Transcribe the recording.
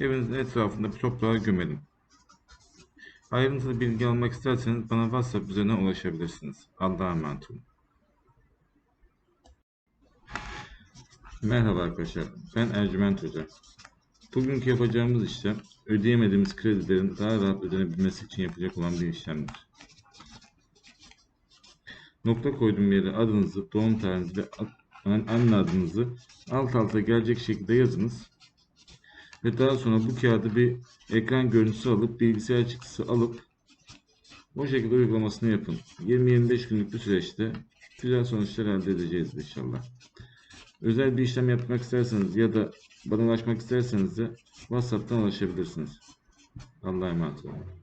Evinizin etrafında toprağa gömelim. Ayrıntılı bilgi almak isterseniz bana WhatsApp üzerinden ulaşabilirsiniz. Allah'a emanet olun. Merhaba arkadaşlar, ben Ercüment Hoca. Bugünkü yapacağımız işlem, ödeyemediğimiz kredilerin daha rahat ödenebilmesi için yapacak olan bir işlemdir. Nokta koyduğum yere adınızı, doğum tarihinizi ve anne adınızı alt alta gelecek şekilde yazınız ve daha sonra bu kağıdı bir ekran görüntüsü alıp bilgisayar çıktısı alıp o şekilde uygulamasını yapın. 20-25 günlük bir süreçte güzel sonuçlar elde edeceğiz inşallah. Özel bir işlem yapmak isterseniz ya da bana ulaşmak isterseniz de WhatsApp'tan ulaşabilirsiniz. Allah'a emanet olun.